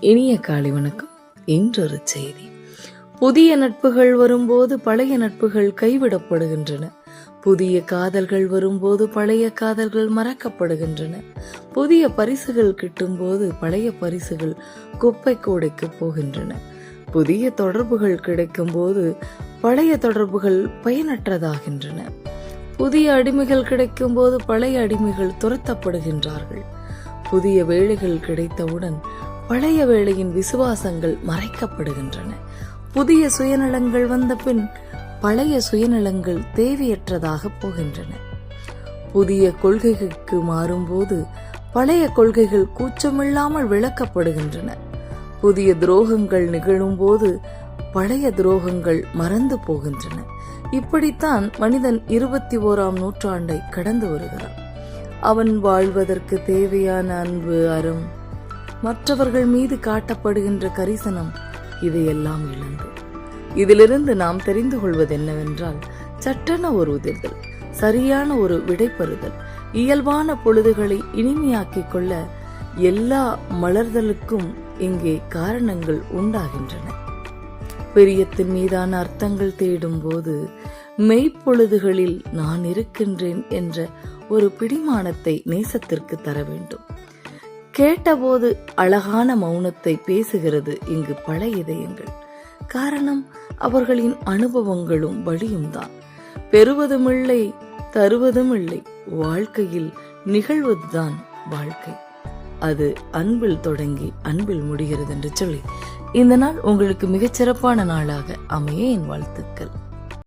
இனிய காலை வணக்கம். இன்றொரு செய்தி. புதிய நட்புகள் வரும்போது பழைய நட்புகள் கைவிடப்படுகின்றன. புதிய காதல்கள் வரும்போது பழைய காதல்கள் மறக்கப்படுகின்றன. புதிய பரிசுகள் கிட்டும்போது பழைய பரிசுகள் குப்பை கூடைக்கு போகின்றன. புதிய தொடர்புகள் கிடைக்கும்போது பழைய தொடர்புகள் பயனற்றதாகின்றன. புதிய அடிமைகள் கிடைக்கும்போது பழைய அடிமைகள் துரத்தப்படுகின்றார்கள். புதிய வேலைகள் கிடைத்தவுடன் பழைய வேளையின் விசுவாசங்கள் மறைக்கப்படுகின்றன. புதிய சுயநலங்கள் வந்த பின் பழைய சுயநலங்கள் தேவையற்றதாக போகின்றன. புதிய கொள்கைகளுக்கு மாறும்போது பழைய கொள்கைகள் கூச்சமில்லாமல் விளக்கப்படுகின்றன. புதிய துரோகங்கள் நிகழும்போது பழைய துரோகங்கள் மறந்து போகின்றன. இப்படித்தான் மனிதன் இருபத்தி ஓராம் நூற்றாண்டை கடந்து வருகிறான். அவன் வாழ்வதற்கு தேவையான அன்பு அறம் மற்றவர்கள் மீது காட்டப்படுகின்ற கரிசனம் இதையெல்லாம் இழந்து. இதிலிருந்து நாம் தெரிந்து கொள்வது என்னவென்றால் சட்டென ஒரு உதிர்தல் சரியான ஒரு விடைபெறுதல் இயல்பான பொழுதுகளை இனிமையாக்கிக் கொள்ள எல்லா மலர்தலுக்கும் இங்கே காரணங்கள் உண்டாகின்றன. பிரியத்தின் மீதான அர்த்தங்கள் தேடும் போது மெய்ப்பொழுதுகளில் நான் இருக்கின்றேன் என்ற ஒரு பிடிமானத்தை நேசத்திற்கு தர வேண்டும். கேட்டபோது அழகான மௌனத்தை பேசுகிறது இங்கு பல இதயங்கள். காரணம் அவர்களின் அனுபவங்களும் வழியும் தான் பெறுவதுமில்லை தருவதுமில்லை வாழ்க்கையில் நிகழ்வதுதான் வாழ்க்கை. அது அன்பில் தொடங்கி அன்பில் முடிகிறது என்று சொல்லி இந்த நாள் உங்களுக்கு மிகச்சிறப்பான நாளாக அமைய என் வாழ்த்துக்கள்.